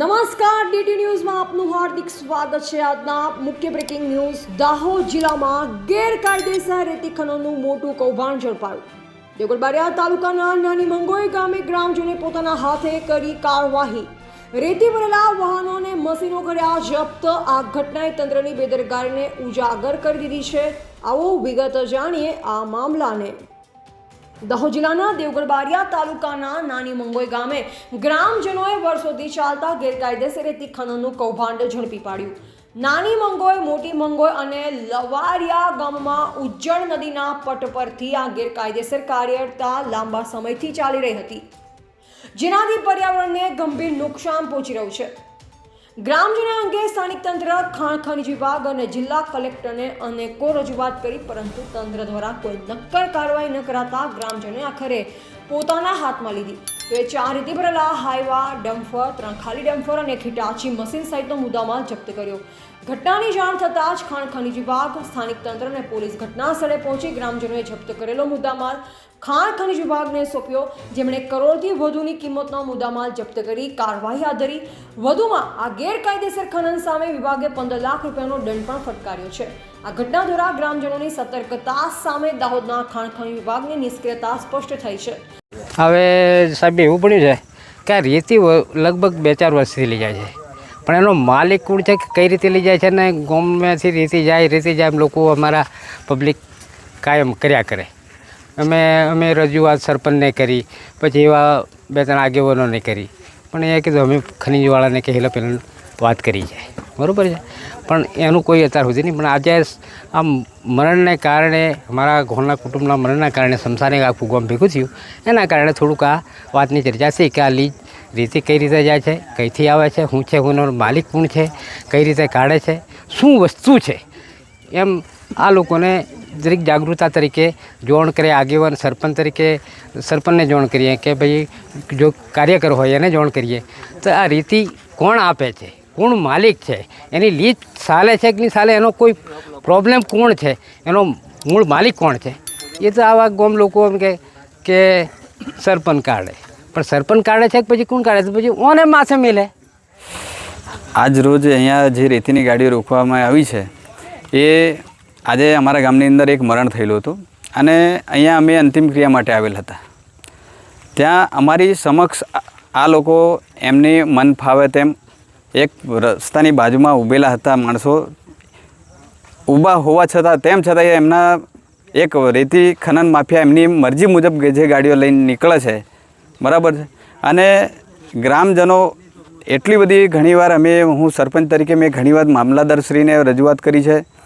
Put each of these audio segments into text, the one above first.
નમસ્કાર ડીટી ન્યૂઝમાં આપનું હાર્દિક સ્વાગત છે. આજના મુખ્ય બ્રેકિંગ ન્યૂઝ દાહોદ જિલ્લામાં ગેરકાયદેસર રેતી ખનનનું મોટું કૌભાંડ ઝડપાયું. દેવગઢબારિયા તાલુકાના નાની મંગોઈ ગામે ગ્રામજનોએ પોતાના હાથે કરી કાર્યવાહી. રેતી ભરેલા વાહનોને મશીનો કર્યા જપ્ત. આ ઘટનાએ તંત્રની બેદરકારીને ઉજાગર કરી દીધી છે. આવો વિગત જાણીએ આ મામલાને. દાહોદ જિલ્લાના દેવગઢબારિયા તાલુકાના નાની મંગોઈ ગામે ગ્રામજનોએ વર્ષોથી ચાલતા ગેરકાયદેસર રેતી ખનનનું કૌભાંડ ઝડપી પાડ્યું. નાની મંગોઈ, મોટી મંગોઈ અને લવારિયા ગામમાં ઉજ્જળ નદીના પટ પરથી આ ગેરકાયદેસર કાર્યરતા લાંબા સમયથી ચાલી રહી હતી. જેનાથી પર્યાવરણને ગંભીર નુકસાન પહોંચી રહ્યું છે. ગ્રામજનો અંગે સ્થાનિક તંત્ર, ખાણ, ખનિજ વિભાગ અને જિલ્લા કલેક્ટરને અનેકો રજૂઆત કરી, પરંતુ તંત્ર દ્વારા કોઈ નક્કર કાર્યવાહી ન કરાતા ગ્રામજનોએ આખરે પોતાના હાથમાં લીધી. તો એ ચાર રીતે ભરેલા હાઈવા, ડમ્ફર ત્રણ ખાલી ડમ્ફર અને એક હિટાચી મશીન સહિતનો મુદ્દામાલ જપ્ત કર્યો. ઘટનાની જાણ થતાં જ ખાણ, ખનિજ વિભાગ, સ્થાનિક તંત્ર અને પોલીસ ઘટના સ્થળે પહોંચી ગ્રામજનોએ જપ્ત કરેલો મુદ્દામાલ. ખાણ ખનિજ વિભાગને સોંપ્યો. જેમણે કરોડથી વધુની કિંમતનો મુદ્દામાલ જપ્ત કરી, કાર્યવાહી હાથ ધરી વધુમાં આ ગેરકાયદેસર ખનન સામે વિભાગે પંદર લાખ રૂપિયાનો દંડ પણ ફટકાર્યો છે. આ ઘટના દ્વારા ગ્રામજનોની સતર્કતા સામે દાહોદના ખાણ ખનિજ વિભાગની નિષ્ક્રિયતા સ્પષ્ટ થઈ છે. હવે સાહેબ, એવું પડ્યું છે કે આ રેતી લગભગ બે ચાર વર્ષથી લઈ જાય છે. પણ એનો માલિક કોણ છે કે કઈ રીતે લઈ જાય છે ને ગોમમાંથી રેતી જાય રેતી જાય એમ લોકો અમારા પબ્લિક કાયમ કર્યા કરે. અમે અમે રજૂઆત સરપંચને કરી, પછી એવા બે ત્રણ આગેવાનોને કરી. પણ એ કીધું, અમે ખનીજવાળાને કે પહેલાં વાત કરી જાય. બરાબર છે? પણ એનું કોઈ અત્યાર સુધી નહીં, પણ આજે આમ મરણને કારણે, અમારા ઘરના કુટુંબના મરણના કારણે સંસારે આખું ગામ ભેગું થયું. એના કારણે થોડુંક આ વાતની ચર્ચા છે કે આ લીજ રીતે કઈ રીતે જાય છે, કઈથી આવે છે શું છે હુંનો માલિક કોણ છે, કઈ રીતે કાઢે છે, શું વસ્તુ છે? એમ આ લોકોને જરીક જાગૃતતા તરીકે જોણ કરે, આગેવાન સરપંચ તરીકે સરપંચને જોણ કરીએ કે ભાઈ જો કાર્યકર હોય એને જોણ કરીએ. તો આ રીતિ કોણ આપે છે? કોણ માલિક છે? એની લીજ ચાલે છે કે નહીં ચાલે એનો કોઈ પ્રોબ્લેમ કોણ છે? એનો મૂળ માલિક કોણ છે? એ તો આવા ગોમ લોકો એમ કે કે સરપંચ કાઢે. પણ સરપંચ કાઢે છે કે પછી કોણ કાઢે? છે પછી ઓને માથે મિલે. આજ રોજ અહીંયા જે રેતીની ગાડીઓ રોકવામાં આવી છે, એ આજે અમારા ગામની અંદર એક મરણ થયેલું હતું અને અહીંયા અમે અંતિમ ક્રિયા માટે આવેલ હતા. ત્યાં અમારી સમક્ષ આ- લોકો એમની મન ફાવે તેમ એક રસ્તાની બાજુમાં ઊભેલા હતા માણસો. ઊભા હોવા છતાં, તેમ છતાં એમના એક રેતી ખનન માફિયા એમની મરજી મુજબ જે ગાડીઓ લઈને નીકળે છે, બરાબર છે. અને ગ્રામજનો એટલી બધી ઘણીવાર અમે, હું સરપંચ તરીકે મેં ઘણીવાર મામલાદારશ્રીને રજૂઆત કરી છે.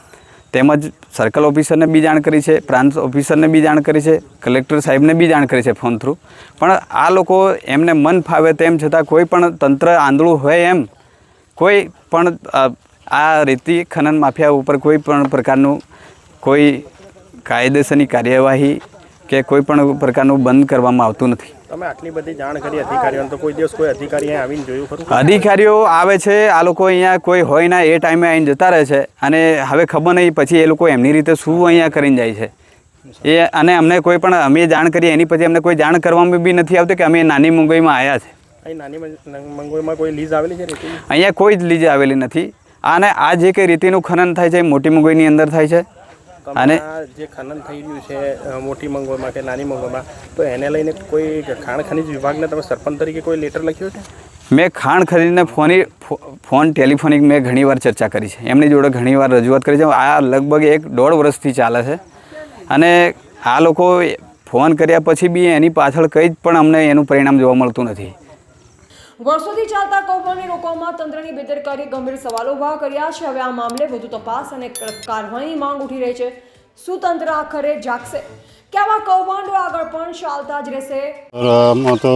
તેમજ સર્કલ ઓફિસરને બી જાણ કરી છે પ્રાંત ઓફિસરને બી જાણ કરી છે, કલેક્ટર સાહેબને બી જાણ કરી છે ફોન થ્રુ. પણ આ લોકો એમને મન ફાવે તેમ છતાં કોઈ પણ તંત્ર આંધળું હોય એમ, કોઈ પણ આ રેતી ખનન માફિયા ઉપર કોઈ પણ પ્રકારનું કોઈ કાયદેસરની કાર્યવાહી કે કોઈ પણ પ્રકારનું બંધ કરવામાં આવતું નથી. તમે આટલી બધી જાણ કરી અધિકારીઓને તો કોઈ દિવસ કોઈ અધિકારી અહીંયા આવીને જોયું ખરું? અધિકારીઓ આવે છે આ લોકો અહીંયા કોઈ હોય ના એ ટાઈમે આવીને જતા રહે છે. અને હવે ખબર નહીં પછી એ લોકો એમની રીતે શું અહીંયા કરીને જાય છે. એ અને અમને કોઈ પણ અમે જાણ કરીએ એની પછી અમને કોઈ જાણ કરવામાં બી નથી આવતી કે અમે નાની મુંબઈમાં આવ્યા છે. નાની મંગોઈમાં કોઈ લીઝ આવેલી છે અહીંયા કોઈ જ લીઝ આવેલી નથી. અને આ જે કંઈ રીતિનું ખનન થાય છે મોટી મુંબઈની અંદર થાય છે. અને આ જે ખનન થઈ રહ્યું છે મોટી મંગોઈમાં કે નાની મંગોઈમાં તો એને લઈને કોઈ ખાણ ખનિજ વિભાગને તમે સરપંચ તરીકે કોઈ લેટર લખ્યો છે? મેં ખાણ ખરીદને ફોની ફો- ફોન ટેલિફોનિક મેં ઘણીવાર ચર્ચા કરી છે. એમની જોડે ઘણીવાર રજૂઆત કરી છે. આ લગભગ એક દોઢ વર્ષથી ચાલે છે. અને આ લોકો ફોન કર્યા પછી બી એની પાછળ કંઈ જ પણ અમને એનું પરિણામ જોવા મળતું નથી. વર્ષોથી ચાલતા કૌભાંડને રોકવામાં તંત્રની બેદરકારી ગંભીર સવાલો ઊભા કર્યા છે. હવે આ મામલે વધુ તપાસ અને કાર્યવાહીની માંગ ઉઠી રહી છે. શું તંત્ર આખરે જાગશે. કેવા કૌભાંડો આગળ પણ ચાલતા જ રહેશે. તો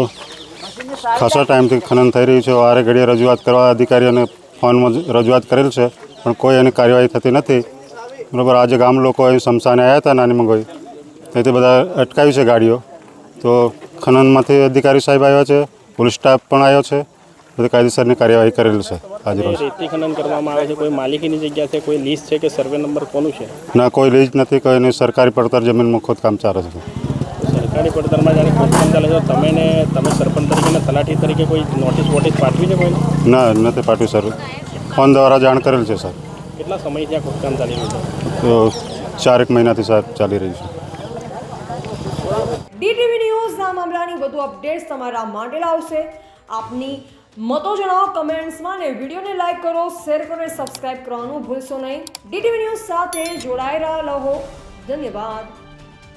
ખાસા ટાઈમથી ખનન થઈ રહ્યું છે. વારે ઘડીએ રજૂઆત કરવા અધિકારીઓને ફોનમાં રજૂઆત કરેલ છે, પણ કોઈ એની કાર્યવાહી થતી નથી. બરાબર, આજે ગામ લોકો અહીં શમશાને આવ્યા હતા નાની મંગોઈ. તેથી બધા અટકાવી છે ગાડીઓ. તો ખનનમાંથી અધિકારી સાહેબ આવ્યા છે, પોલીસ સ્ટાફ પણ આવ્યો છે. બધી કાયદેસરની કાર્યવાહી કરેલ છે આજે રોજ. રેતી ખનન કરવામાં આવે છે કોઈ માલિકીની જગ્યા છે કોઈ લીઝ છે કે સર્વે નંબર કોનું છે? ના કોઈ લીઝ નથી કોઈ નહીં સરકારી પડતર જમીનમાં ખોદકામ ચાલે છે. સરકારી પડતરમાં જ્યારે ખોદકામ ચાલે છે તો તમે ને તમે સરપંચ તરીકે તલાટી તરીકે કોઈ નોટિસ વોટિસ પાઠવી છે કોઈ ના નથી પાઠવી સર. ફોન દ્વારા જાણ કરેલ છે સર. કેટલા સમયથી આ ખોદકામ ચાલી રહ્યું છે? તો ચારેક મહિનાથી સર ચાલી રહી છે. ડીટીવી ન્યૂઝના મામલાની વધુ અપડેટ્સ તમારા માટે લાવશે. આપની મતો જણાવો કમેન્ટ્સમાં ને વિડીયોને લાઇક કરો, શેર કરો અને કરવાનું ભૂલશો નહીં. ડીટીવી ન્યૂઝ સાથે જોડાયેલા રહો. ધન્યવાદ.